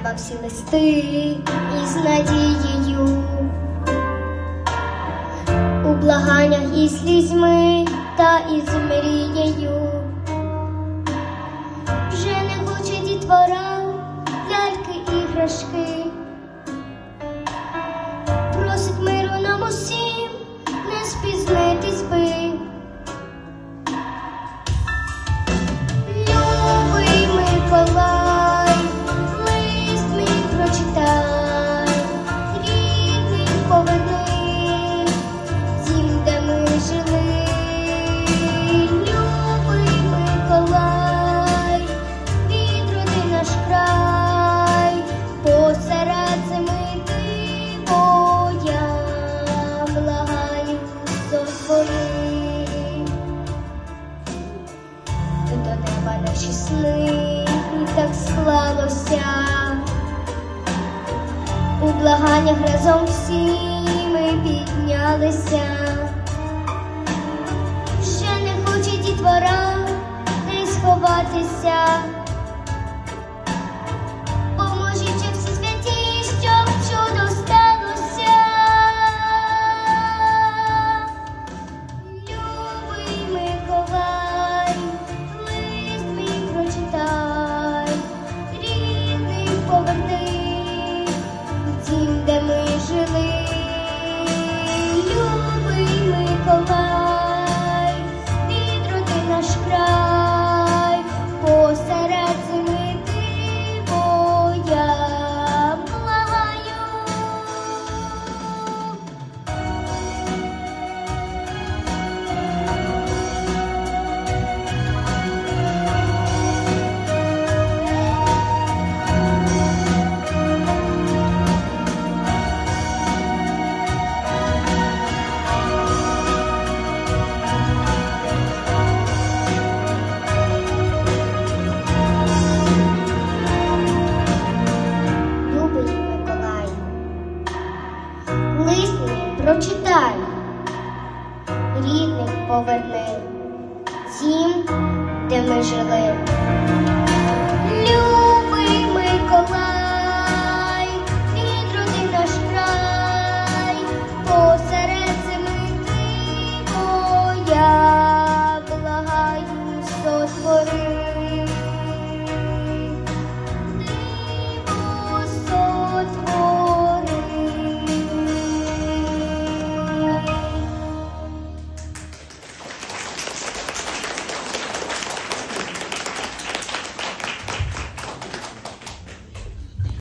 неба всі листи із надією, у благаннях і слізьми та із мрією. Вже не хоче дітвора, ляльки іграшки. Наші сни, і так склалося. У благаннях разом всі ми піднялися. ще не хоче дітвора не сховатися. Прочитай, рідних поверни, дім, де ми жили.